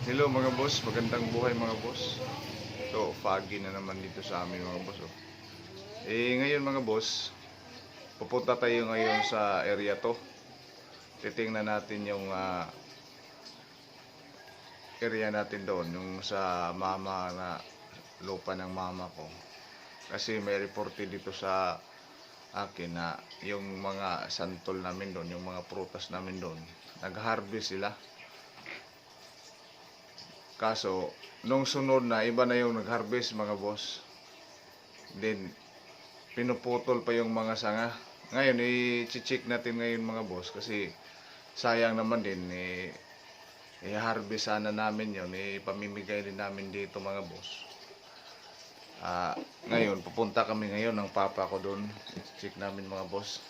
Hello mga boss, magandang buhay mga boss. Ito, foggy na naman dito sa amin mga boss. Oh. Eh ngayon mga boss, pupunta tayo ngayon sa area to. Titingnan natin yung ah, area natin doon, yung sa mama na lupa ng mama ko. Kasi may reporte dito sa akin na yung mga santol namin doon, yung mga prutas namin doon, nag-harvest sila. Kaso, nung sunod na, iba na yung nag-harvest mga boss. Then, pinuputol pa yung mga sanga. Ngayon, i-check natin ngayon mga boss kasi sayang naman din, eh, i-harvest sana namin yun, eh, pamimigay din namin dito mga boss. Ah, ngayon, pupunta kami ngayon ng papa ko doon. Check namin mga boss.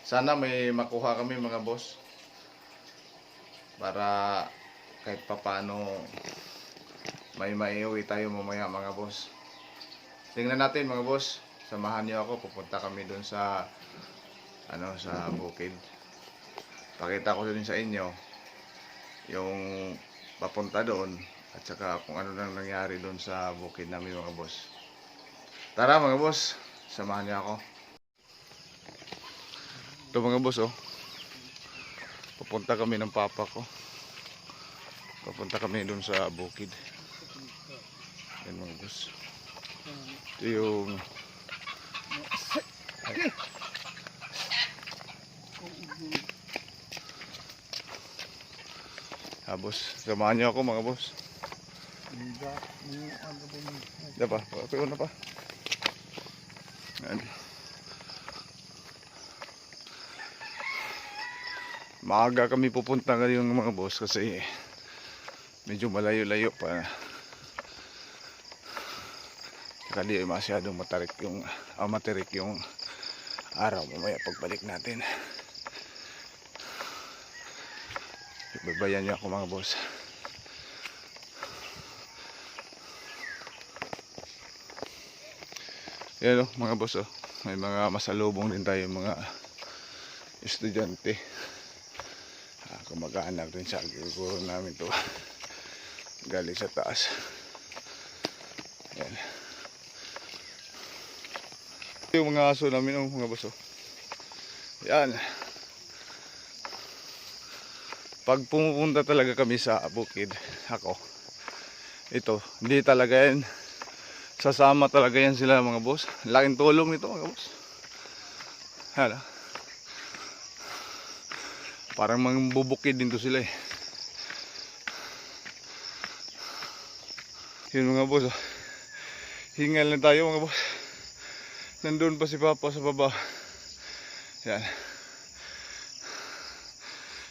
Sana may makuha kami mga boss. Para kahit papano may maiuwi tayo mamaya mga boss. Tingnan natin mga boss. Samahan niyo ako. Pupunta kami doon sa ano sa bukid. Pakita ko din sa inyo yung papunta doon at saka kung ano nang nangyari doon sa bukid namin mga boss. Tara mga boss, samahan niyo ako. Ito mga boss oh. Pupunta kami ng papa ko. Papunta kami doon sa bukid. Yan mga boss. Ito yung Ah, boss. Samahan niyo ako mga boss. Diba pa? Pagkakuyo na pa. Yan. Maaga kami pupunta ngayon mga boss kasi medyo malayo-layo pa. Saka di masyadong matarik yung, ah, matirik yung araw mamaya pagbalik natin. Babayan niyo ako mga boss. Yan o, mga boss oh. May mga masalubong din tayo mga estudyante. Ah, kumag-anak din sa guro namin to. Galing sa taas. Yan. Yung mga aso namin oh, mga boss oh. Yan. Pag pumupunta talaga kami sa bukid, ako, ito, hindi talaga yan Sasama talaga yan sila mga boss. Laking tulong nito mga boss. Hala. Parang mga bubukid din to sila eh. Yun mga boss. Oh. Hingal na tayo mga boss. Nandun pa si Papa sa baba. Yan.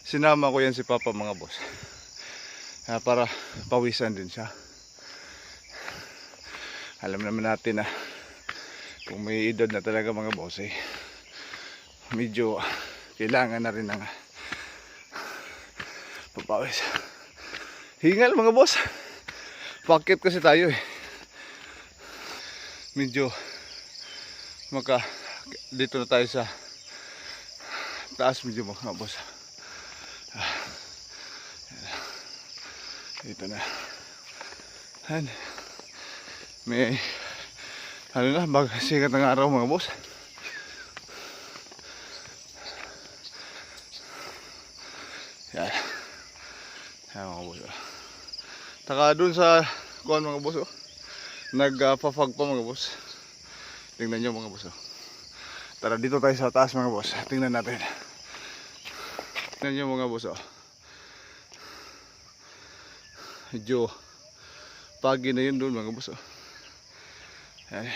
Sinama ko yan si Papa mga boss. Ah, para pawisan din siya alam naman natin na kung may edad na talaga mga boss eh medyo kailangan na rin ng papawis hingal mga boss pakit kasi tayo eh. Medyo maka dito na tayo sa taas medyo mga boss Ah. dito na. Han may ano na bag sikat ng araw mga boss. Yan yan mga boss. Taka dun sa kuhan mga boss oh. nagpafag pa mga boss tingnan nyo mga boss oh. tara dito tayo sa taas mga boss tingnan natin tingnan nyo mga boss oh. medyo pagi na yun doon mga boss oh. Ay.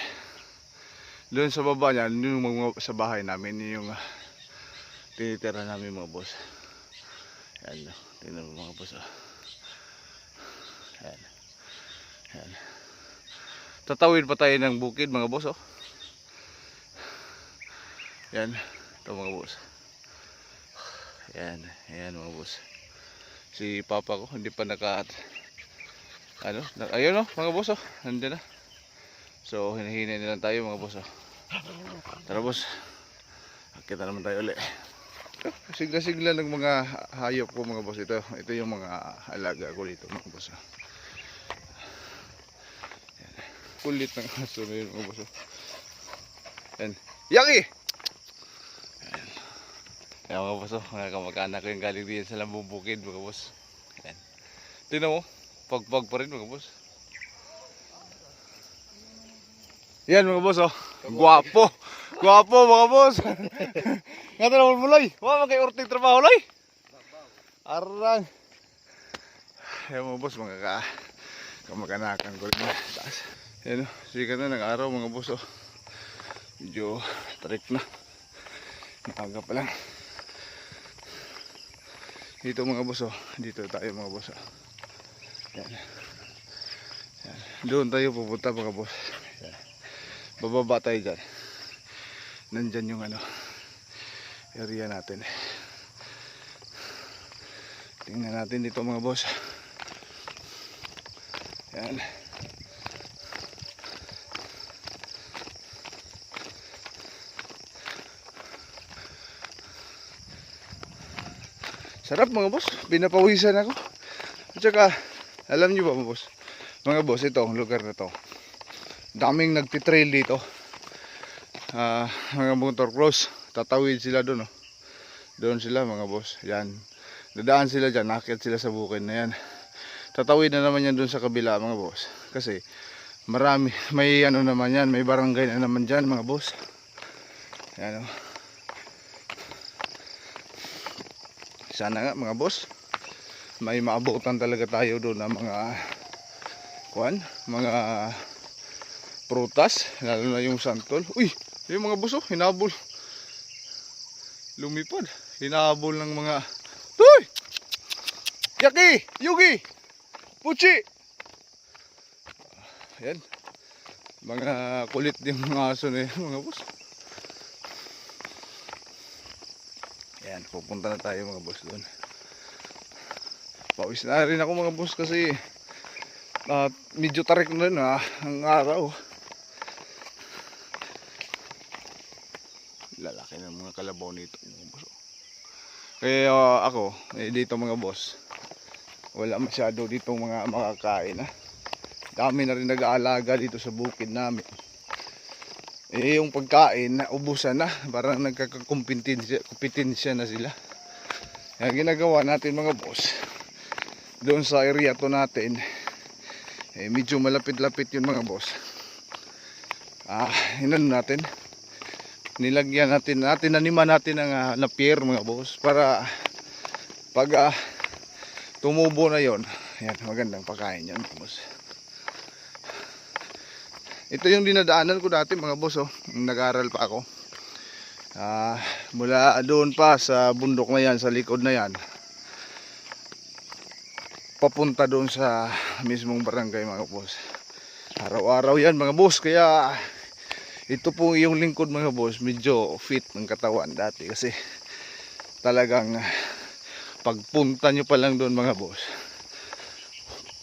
Doon sa baba niya, yung mga sa bahay namin, yung uh, tinitira namin mga boss. Yan, oh. tingnan mo mga boss. Oh. Yan. Yan. Tatawid pa tayo ng bukid mga boss. Oh. Yan. Ito mga boss. Yan. Yan mga boss. Si papa ko hindi pa naka ano, ayun oh, mga boss oh. Nandiyan na. So, hinahinay na lang tayo mga boss. Oh. Tara boss. Kita naman tayo ulit. sigla-sigla ng mga hayop ko mga boss ito. Ito yung mga alaga ko dito mga boss. Kulit ng aso na yun mga boss. Yan. Yaki! Yan. Yan mga boss. Mga kamag-anak ko yung galing din sa Lambong mga boss. Yan. Tingnan mo. Pagpag pa rin mga boss. Yan mga boss oh. Guwapo. Guwapo mga boss. Nga naman mulay. Wa man kay urting trabaho lay. Arang. Yan mga boss mga ka kamag-anakan ko rin taas. Yan oh. Sikat na ng araw mga boss oh. Medyo tarik na. Maaga pa lang. Dito mga boss oh. Dito tayo mga boss oh. Yan. Yan. Doon tayo pupunta mga boss. Yan. Bababa tayo dyan. Nandyan yung ano area natin. Tingnan natin dito mga boss. Yan. Sarap mga boss. Pinapawisan ako. At saka, alam nyo ba mga boss? Mga boss, ito, ang lugar na to. Daming nagtitrail dito. Ah, mga motor cross. Tatawid sila doon. Oh. Doon sila mga boss. Yan. Dadaan sila dyan. Nakit sila sa bukid na yan. Tatawid na naman yan doon sa kabila mga boss. Kasi marami. May ano naman yan. May barangay na naman dyan mga boss. Yan oh. Sana nga mga boss. May maabutan talaga tayo doon ng mga kuan, mga prutas, lalo na yung santol. Uy, yung mga buso, hinabol. Lumipad. Hinabol ng mga... Uy! Yaki! Yugi! Puchi! Ayan. Mga kulit yung mga aso na yan, mga boss. Ayan, pupunta na tayo mga boss doon. Pawis na rin ako mga boss kasi at medyo tarik na rin ha, ang araw. Lalaki ng mga kalabaw nito mga boss. Kaya uh, ako, eh, dito mga boss, wala masyado dito mga makakain ha. Dami na rin nag-aalaga dito sa bukid namin. Eh yung pagkain, ubusan na. Parang nagkakakumpetensya na sila. Kaya ginagawa natin mga boss, doon sa area to natin, eh, medyo malapit-lapit yun mga boss. Ah, inan natin. Nilagyan natin, natin naniman natin ng uh, napier mga boss para pag ah, tumubo na yon, yan magandang pagkain yan mga boss. Ito yung dinadaanan ko dati mga boss oh, nag-aral pa ako. Ah, mula doon pa sa bundok na yan, sa likod na yan. Papunta doon sa mismong barangay mga boss. Araw-araw yan mga boss, kaya ito po yung lingkod mga boss, medyo fit ng katawan dati kasi talagang pagpunta nyo pa lang doon mga boss,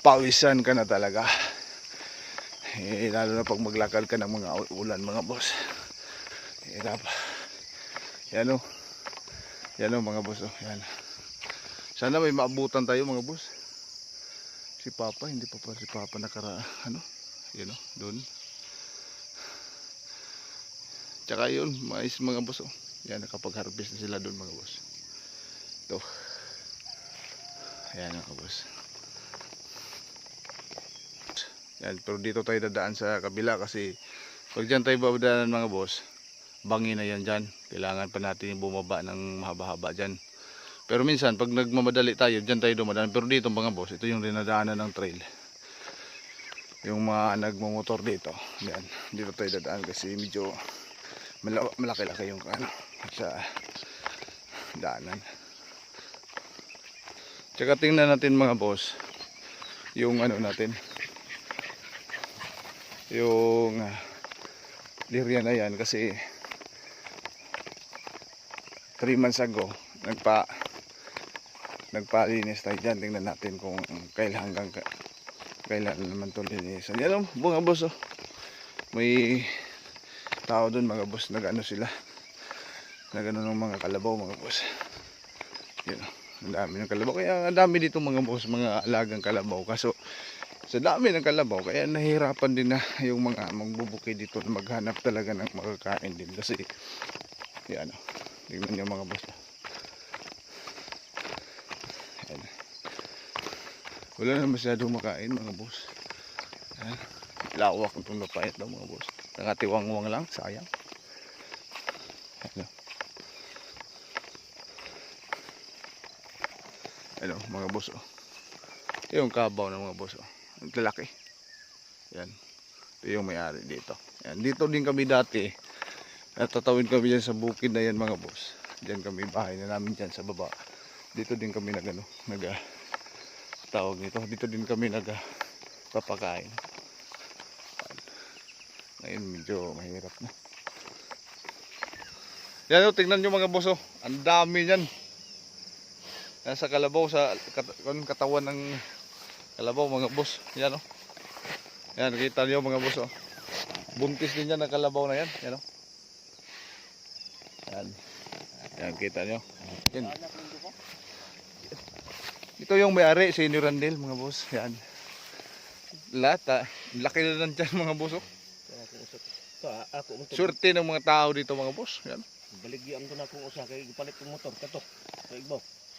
pawisan ka na talaga. Eh, lalo na pag maglakad ka ng mga ulan mga boss. Hirap. Yan o. Yan o mga boss o. Yan. Sana may maabutan tayo mga boss. Si Papa, hindi pa pa si Papa nakara, ano? Yan o, doon. Tsaka yun, mais mga boss o. Yan, nakapag-harvest na sila doon mga boss. Ito. Ayan mga boss. Yan, pero dito tayo dadaan sa kabila kasi pag dyan tayo babadaanan mga boss, bangi na yan dyan. Kailangan pa natin bumaba ng mahaba-haba dyan. Pero minsan, pag nagmamadali tayo, dyan tayo dumadaan. Pero dito mga boss, ito yung dinadaanan ng trail. Yung mga nagmamotor dito. Yan, dito tayo dadaan kasi medyo mala- malaki-laki yung ano, sa daanan. Tsaka tingnan natin mga boss, yung ano natin, yung uh, lirya na yan kasi 3 months ago nagpa nagpalinis tayo dyan tingnan natin kung kailan hanggang ka, kailan naman ito linisan yan o mga boss oh. may tao dun mga boss nag ano sila nag ano ng mga kalabaw mga boss Yan. Ang dami ng kalabaw. Kaya ang dami dito mga boss, mga alagang kalabaw. Kaso sa dami ng kalabaw, kaya nahihirapan din na yung mga magbubukid dito na maghanap talaga ng makakain din. Kasi, yan o. Tingnan nyo mga boss. Yan. Wala na masyadong makain mga boss. Yan. Lawak itong napait daw mga boss. Nakatiwang-wang lang, sayang. Ano? Ano, mga boss oh. Ito yung kabaw ng mga boss oh. Ang lalaki. Yan. Ito yung may-ari dito. Yan. Dito din kami dati. At tatawid kami dyan sa bukid na yan mga boss. Diyan kami bahay na namin dyan sa baba. Dito din kami nag ano, nag ah, tawag nito. Dito din kami nag papakain. Ngayon medyo mahirap na. Yan o, tingnan nyo mga boss oh. Ang dami yan. Nasa kalabaw sa kat katawan ng kalabaw mga boss. Yan o. Yan, kita nyo mga boss oh. Buntis din yan ng kalabaw na yan. Yan o. Yan. Yan, kita nyo. Yan. Ito yung may-ari, si Randel mga boss. Yan. Lahat ah. Laki na lang dyan mga boss oh. Swerte ng mga tao dito mga boss. Yan. Baligyan ko na kung usa kay ipalit kong motor kato. Kay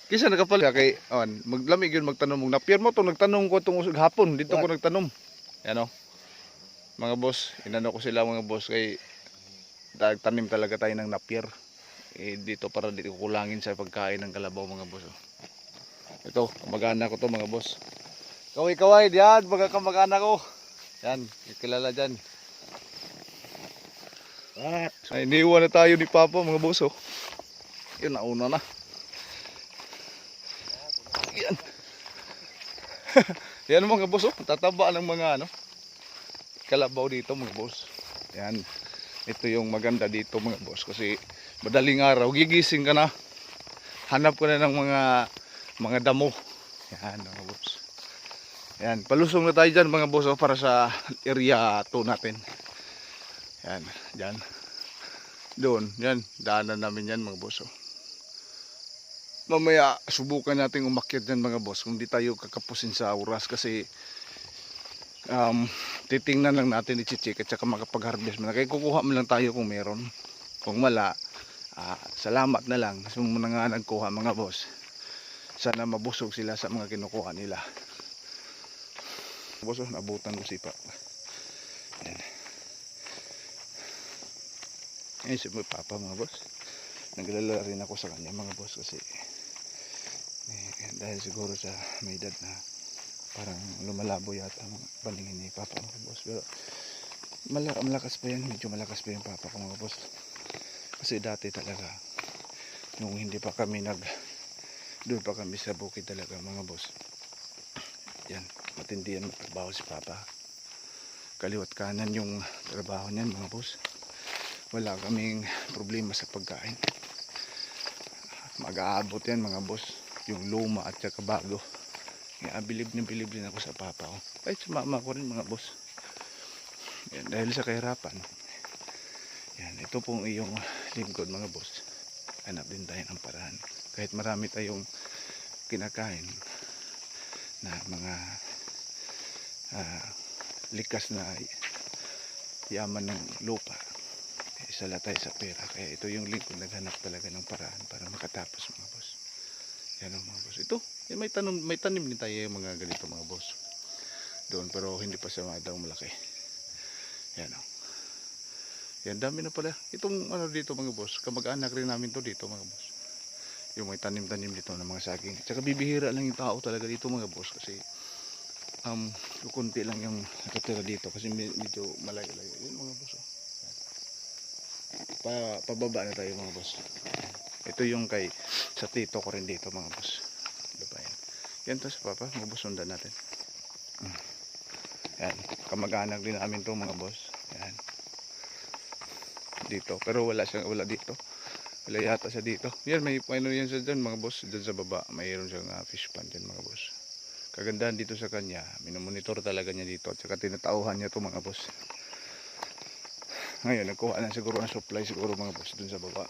Kisa nakapalit kay on maglamig yun magtanom mo. Napier mo to nagtanong ko tong hapon dito ko nagtanom. Yan o. Mga boss, inano ko sila mga boss kay tanim talaga tayo ng napier. Eh, dito para dito kulangin sa pagkain ng kalabaw mga boss. oh. Ito, kamag-anak ko to mga boss. Kaway kaway diyan, mga kamag-anak ko. Yan, kilala dyan. At Ay, iniwan na tayo ni Papa mga boss oh. Yun, nauna na. Yan mga boss oh. Tataba ng mga ano. Kalabaw dito mga boss. Yan. Ito yung maganda dito mga boss. Kasi madaling araw. Gigising ka na. Hanap ko na ng mga mga damo. Yan mga boss. Yan. Palusong na tayo dyan mga boss oh, para sa area 2 natin. Yan. Dyan. Doon, yan, daanan namin yan mga boss. oh. Mamaya, subukan natin umakyat dyan mga boss kung di tayo kakapusin sa oras kasi um, titingnan lang natin i-check at saka makapag-harvest mo na. Kaya kukuha mo lang tayo kung meron. Kung wala, ah, salamat na lang. Kasi muna nga nagkuha mga boss. Sana mabusog sila sa mga kinukuha nila. Boss, oh, nabutan ko si Papa. Yan. Ayun si papa mga boss. Naglalala rin ako sa kanya mga boss kasi eh, dahil siguro sa may edad na parang lumalabo yata ang paningin ni papa mga boss. Pero mala- malakas pa yan, medyo malakas pa yung papa ko mga boss. Kasi dati talaga nung hindi pa kami nag doon pa kami sa bukid talaga mga boss. Yan, matindi yan magtrabaho si papa. Kaliwat kanan yung trabaho niyan mga boss wala kaming problema sa pagkain mag-aabot yan mga boss yung luma at saka bago. Kaya bilib na bilib din ako sa papa ko. Kahit sa mama ko rin mga boss. Yan, dahil sa kahirapan. Yan, ito pong iyong lingkod mga boss. Hanap din tayo ng paraan. Kahit marami tayong kinakain na mga ah, likas na yaman ng lupa isala tayo sa pera. Kaya ito yung lingkod naghanap talaga ng paraan para makatapos mga boss yan ang mga boss. Ito eh, may, tanim, may tanim din tayo mga ganito mga boss. Doon pero hindi pa siya daw malaki. Yan o yan dami na pala. Itong ano dito mga boss kamag-anak rin namin to dito mga boss. Yung may tanim-tanim dito ng mga saging. Tsaka bibihira lang yung tao talaga dito mga boss kasi um, kukunti lang yung nakatira dito kasi med- medyo malayo-layo. Yun mga boss oh. Pa, pababa na tayo mga boss ito yung kay sa tito ko rin dito mga boss. Diba yan? Yan to sa papa mga boss sundan natin. Mm. yan kamag-anak din namin to mga boss. Yan. Dito pero wala siya wala dito. Wala yata siya dito. Yan may ano yan siya dyan mga boss dyan sa baba. Mayroon siyang uh, fish pond dyan mga boss. Kagandahan dito sa kanya. Minomonitor talaga niya dito at saka tinatauhan niya to mga boss. Ngayon nagkuha na siguro ng supply siguro mga boss dun sa baba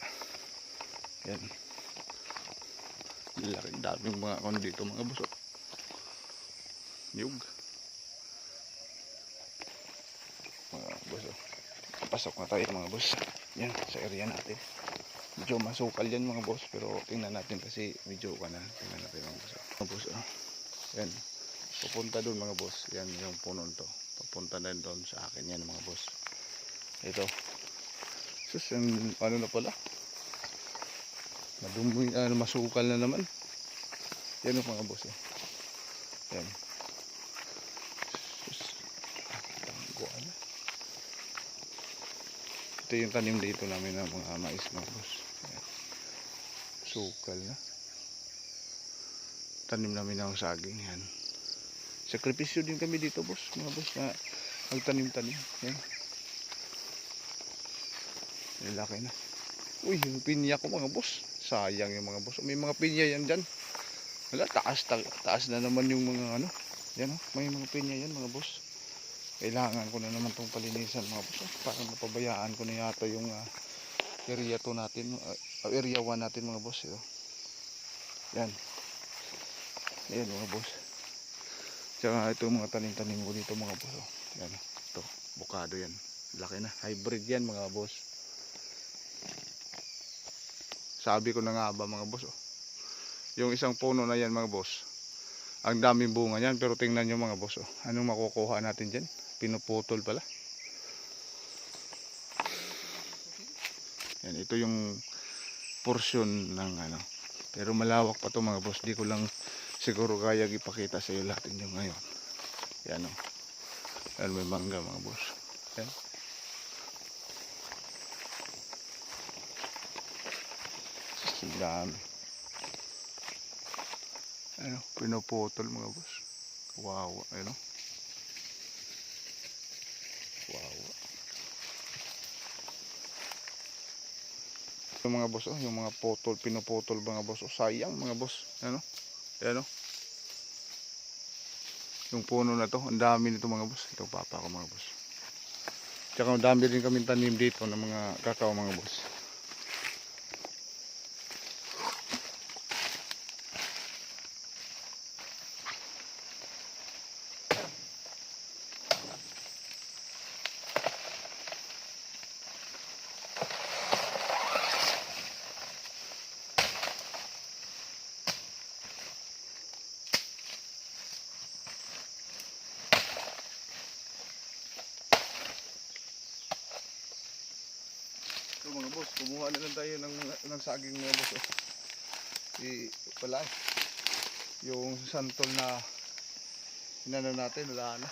yan Laki, daming mga kon dito mga boss. oh. Yug. Mga boss. oh. Pasok na tayo mga boss. Yan, sa area natin. Medyo masukal yan mga boss. Pero tingnan natin kasi medyo ka na. Tingnan natin mga boss. oh. Mga boss. oh. Yan. Pupunta doon mga boss. Yan yung punon to. Papunta na doon sa akin yan mga boss. Ito. Sus, ang ano na pala. Madumi, ano, masukal na naman. Yan yung mga boss. Oh. Yan. Ito yung tanim dito namin ng mga mais mga boss. Yan. Sukal na. Tanim namin ng saging yan. Sakripisyo din kami dito boss. Mga boss na magtanim-tanim. Yan. Lalaki na. Uy, yung pinya ko mga boss. Sayang yung mga boss. May mga pinya yan dyan. Wala, taas, ta taas na naman yung mga ano. Yan oh, may mga pinya yan mga boss. Kailangan ko na naman tong palinisan mga boss. Oh, parang napabayaan ko na yata yung ah, area to natin. ah, area 1 natin mga boss. Ito. Yan. Yan mga boss. Tsaka ito mga tanim-tanim ko dito mga boss. Oh. Yan. oh. Ito, bukado yan. Laki na. Hybrid yan mga boss. Sabi ko na nga ba mga boss. Oh. Yung isang puno na yan mga boss. Ang daming bunga yan. Pero tingnan nyo mga boss. Oh. Anong makukuha natin dyan? Pinuputol pala. Yan, ito yung portion ng ano. Pero malawak pa to mga boss. Di ko lang siguro kaya ipakita sa iyo lahat inyo ngayon. Yan o. Yan may mangga mga boss. Yan. Ang dami. Ano, pinuputol mga boss. Wow, ano. Wow. Yung mga boss, oh, yung mga putol, pinuputol mga boss. Oh, sayang mga boss. Ano? Ano? Yung puno na to, ang dami nito mga boss. Ito papa ko mga boss. Tsaka ang dami rin kami tanim dito ng mga kakao mga boss. So mga boss, kumuha na lang tayo ng, ng saging mga boss. Oh. I, pala eh. Yung santol na inano natin, wala na.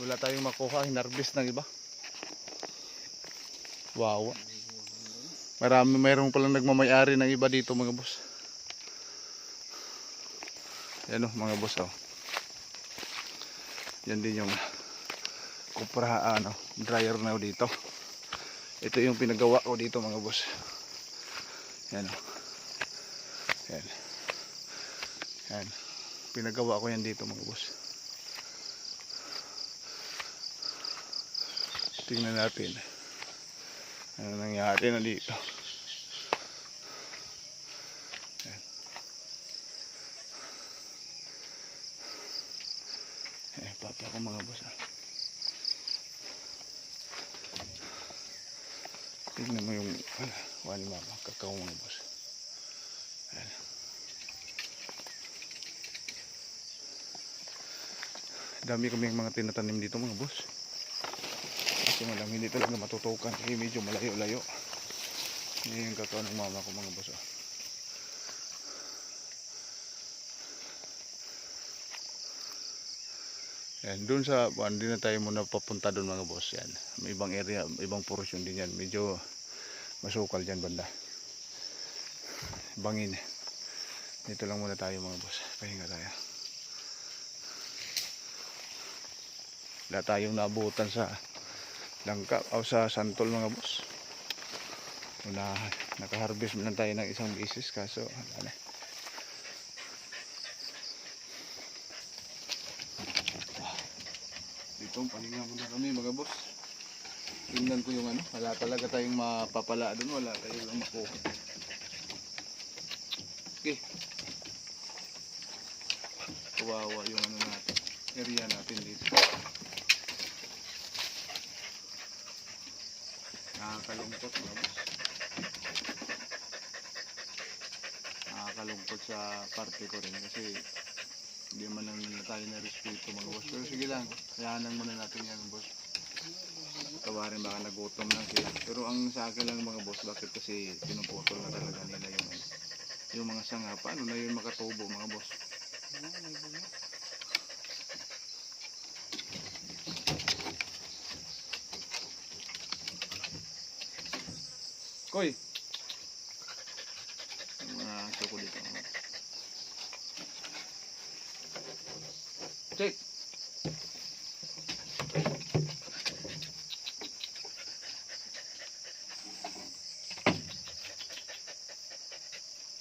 Wala tayong makuha, hinarbis ng iba. Wow. Marami, mayroong palang nagmamayari ng iba dito mga boss. Yan oh, mga boss oh. Yan din yung kupra ano, dryer na dito. Ito yung pinagawa ko dito mga boss. Yan o. Yan. Yan. Pinagawa ko yan dito mga boss. Tingnan natin. Ano nangyari na dito. Yan. Eh, papa ko mga boss ah. Tingnan mo yung ah, wani mga boss. Ayan. Dami kaming mga tinatanim dito mga boss. Kasi malang hindi talaga matutukan kasi medyo malayo-layo. Yan yung kakao ng mama ko mga boss. Oh. Yan, doon sa buwan, din na tayo muna papunta doon mga boss. Yan, may ibang area, ibang portion din yan. Medyo masukal dyan banda. Bangin. Dito lang muna tayo mga boss. Pahinga tayo. Wala tayong nabutan sa langka o sa santol mga boss. Wala, nakaharvest man tayo ng isang beses kaso wala na. Dito, pahinga muna kami mga boss. Tingnan ko yung ano, wala talaga tayong mapapala doon, wala tayong makuha. Okay, kawawa yung ano natin, area natin dito. Nakakalungkot mga boss. Nakakalungkot sa parte ko rin kasi hindi man lang nila tayo na respeto mga boss. Pero sige lang, kayanan muna natin yan boss. Tawarin baka nagutom lang sila. Pero ang sa akin lang mga boss, bakit kasi pinuputol na talaga nila yung yung mga sanga. Paano na yun makatubo mga boss? Koy! Ang mga dito. Check!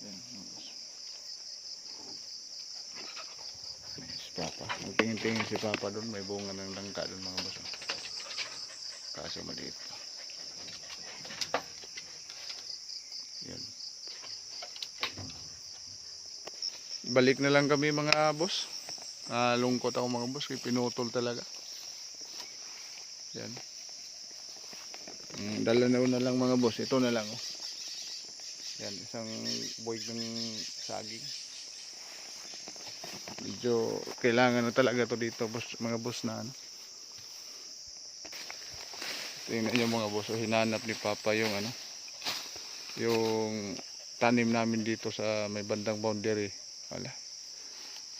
Yan, mga boss. Si Papa. Si Papa doon. May bunga ng langka doon mga boss. oh. Kaso maliit. Yan. Balik na lang kami mga boss. Ah, lungkot ako mga boss. Pinutol talaga. Yan. Mm, dala na na lang mga boss. Ito na lang. Oh. Yan, isang boy ng saging. Medyo kailangan na talaga to dito, mga boss na ano. Tingnan niyo mga boss, oh, hinanap ni Papa yung ano, yung tanim namin dito sa may bandang boundary. Wala.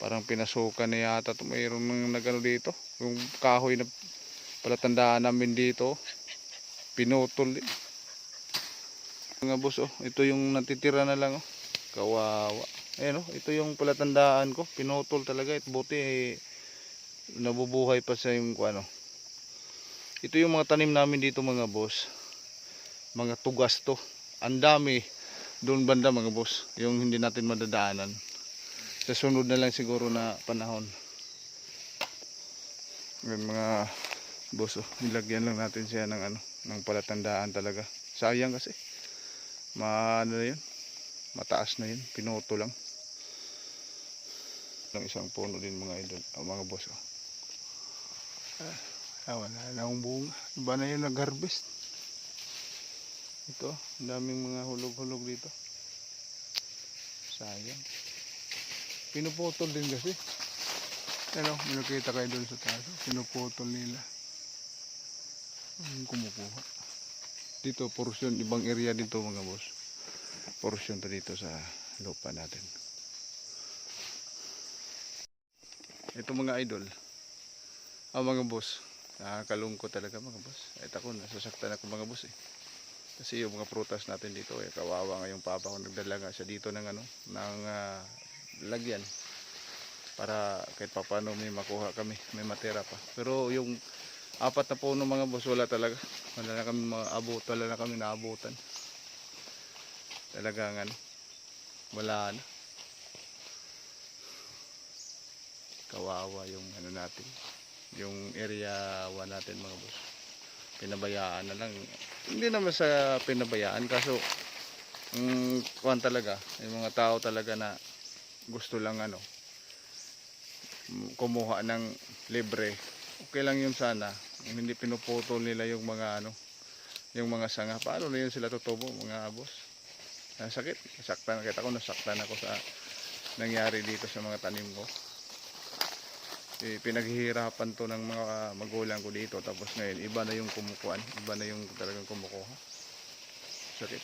Parang pinasukan na yata ito. Mayroon nang nagano dito. Yung kahoy na palatandaan namin dito. Pinutol din. Mga boss, oh, ito yung natitira na lang, oh. Kawawa. Ayan, oh, ito yung palatandaan ko. Pinutol talaga. Ito buti, eh, nabubuhay pa sa yung, ano. Ito yung mga tanim namin dito, mga boss. Mga tugas to. Ang dami. Doon banda, mga boss. Yung hindi natin madadaanan. Sa sunod na lang siguro na panahon. Yan mga boss, oh. Nilagyan lang natin siya ng, ano, ng palatandaan talaga. Sayang kasi maano na yun mataas na yun pinuto lang ng isang puno din mga idol ah, mga boss oh. ah, ah, wala na akong bunga iba na yun nag-harvest. Ito ang daming mga hulog-hulog dito. Sayang. Pinuputol din kasi. Ano nakita kayo doon sa taas oh. pinuputol nila. Ang kumukuha? Dito portion ibang area dito mga boss. Portion to dito sa lupa natin ito mga idol. Ah mga boss. Nakakalungkot talaga mga boss. Ay ako nasasaktan ako mga boss eh. Kasi yung mga prutas natin dito eh kawawa nga yung papa ko. Nagdala nga siya dito ng ano ng ah, lagyan. Para kahit papano may makuha kami may matira pa. Pero yung apat na puno mga boss wala talaga. Wala na kami maabot wala na kami naabutan. Talagang ano wala na kawawa yung ano natin yung area 1 natin mga boss. Pinabayaan na lang. Hindi naman sa pinabayaan kaso mm, kuwan talaga yung mga tao talaga na gusto lang ano kumuha ng libre. Okay lang yun sana hindi pinuputol nila yung mga ano yung mga sanga. Paano na yun sila tutubo mga boss? Ang sakit nasaktan. Kita ko nasaktan ako sa nangyari dito sa mga tanim ko eh, pinaghihirapan to ng mga magulang ko dito tapos ngayon iba na yung kumukuan iba na yung talagang kumukuha sakit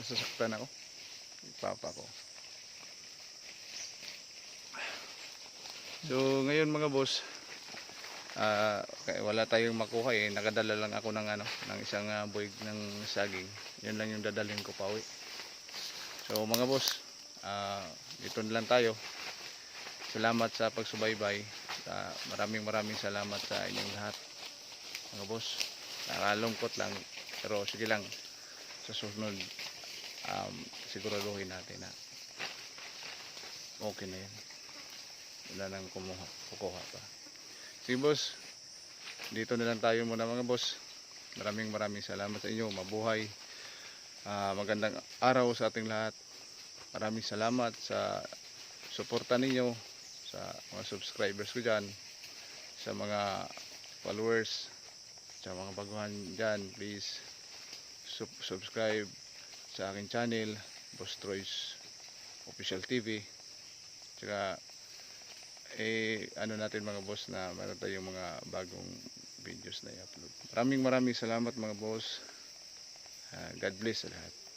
nasasaktan ako papa ko so ngayon mga boss kaya wala tayong makuha eh. Nakadala lang ako ng ano, ng isang uh, buwig ng saging. Yan lang yung dadalhin ko pauwi. So mga boss, dito na lang tayo. Salamat sa pagsubaybay. Ah, maraming maraming salamat sa inyong lahat. Mga boss, nakalungkot lang. Pero sige lang, sa susunod, um, siguraduhin natin na okay na yan. Wala nang kumuha, kukuha pa. Sige boss, dito na lang tayo muna mga boss. Maraming maraming salamat sa inyo. Mabuhay. Ah, magandang araw sa ating lahat. Maraming salamat sa suporta ninyo sa mga subscribers ko dyan, sa mga followers, sa mga baguhan dyan, please sub- subscribe sa aking channel, Boss Troy's Official TV. Tsaka, eh, ano natin mga boss na meron tayong mga bagong videos na i-upload. Maraming maraming salamat mga boss. Ah, God bless sa lahat.